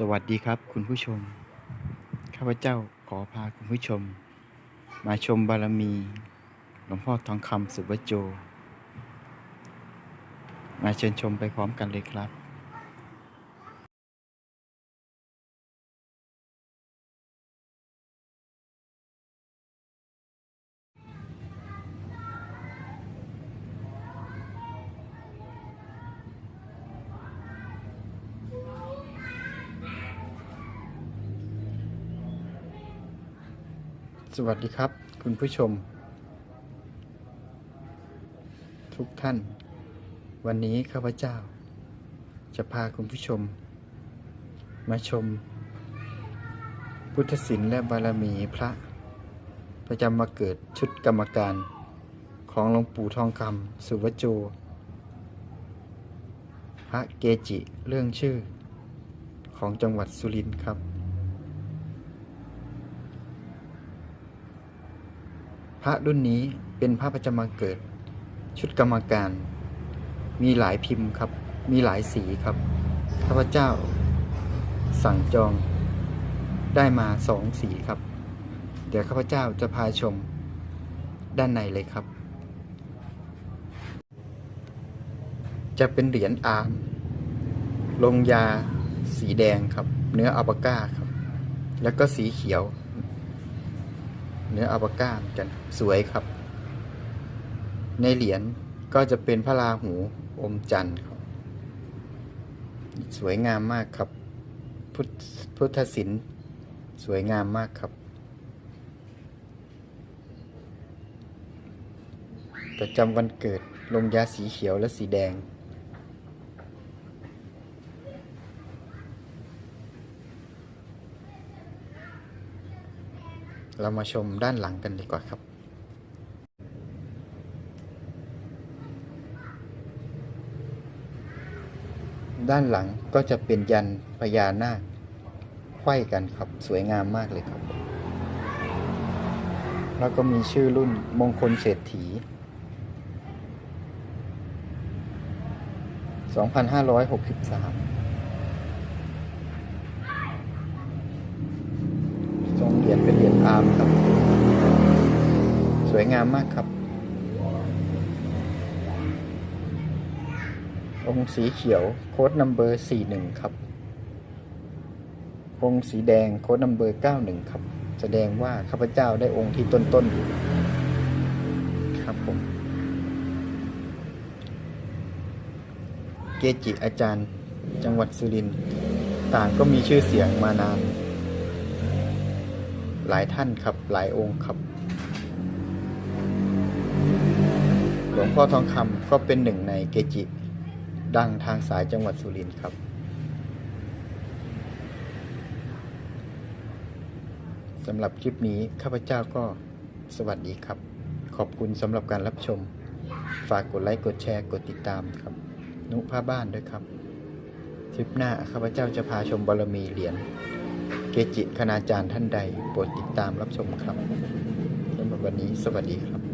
สวัสดีครับคุณผู้ชม ข้าพเจ้าขอพาคุณผู้ชม มาชมบารมี หลวงพ่อทองคำสุวโจ มาเชิญชมไปพร้อมกันเลยครับ สวัสดีครับ คุณผู้ชม ทุกท่าน วันนี้ข้าพเจ้า จะพาคุณผู้ชม มาชม พุทธศิลป์และบารมีพระ ประจำมาเกิดชุดกรรมการ ของหลวงปู่ทองคำสุวโจ พระเกจิเรื่องชื่อ ของจังหวัดสุรินทร์ครับ พ ระรุ่นนี้เป็นพระประจำมาเกิด ชุดกรรมการ มีหลายพิมพ์ครับ มีหลายสีครับข้าพเจ้า สั่งจองได้มาสองสีครับ เดี๋ยวข้าพเจ้าจะพาชมด้านในเลยครับ จะเป็นเหรียญอาร์มลงยาสีแดงครับ เนื้ออัลปาก้าครับ แล้วก็สีเขียว เนื้ออัลปาก้าเหมือนกันสวยครับ ในเหรียญก็จะเป็นพระราหูอมจันทร์ครับ สวยงามมากครับ พุทธพุทธศิลป์สวยงามมากครับ ประจำวันเกิดลงยาสีเขียวและสีแดง เรามาชมด้านหลังกันดีกว่าครับ ด้านหลังก็จะเป็นยันพญานาคไขว้กันครับสวยงามมากเลยครับ แล้วก็มีชื่อรุ่นมงคลเศรษฐี 2563 ทรงเหรียญเป็นเหรียญอามครับ สวยงามมากครับ องค์สีเขียวโค้ดนัมเบอร์สี่หนึ่งครับ องค์สีแดงโค้ดนัมเบอร์เก้าหนึ่งครับ แสดงว่าข้าพเจ้าได้องค์ที่ต้นๆครับผม เกจิอาจารย์จังหวัดสุรินทร์ต่างก็มีชื่อเสียงมานาน หลายท่านครับหลายองค์ครับ หลวงพ่อทองคำก็เป็นหนึ่งในเกจิ ดังทางสายจังหวัดสุรินทร์ครับ สำหรับคลิปนี้ข้าพเจ้าก็สวัสดีครับ ขอบคุณสำหรับการรับชม ฝากกดไลค์กดแชร์กดติดตามครับ นุผ้าบ้านด้วยครับทริปหน้าข้าพเจ้าจะพาชมบารมีเหรียญ จิคณาจารย์ท่านใด โปรดติดตามรับชมครับสำหรับวันนี้สวัสดีครับ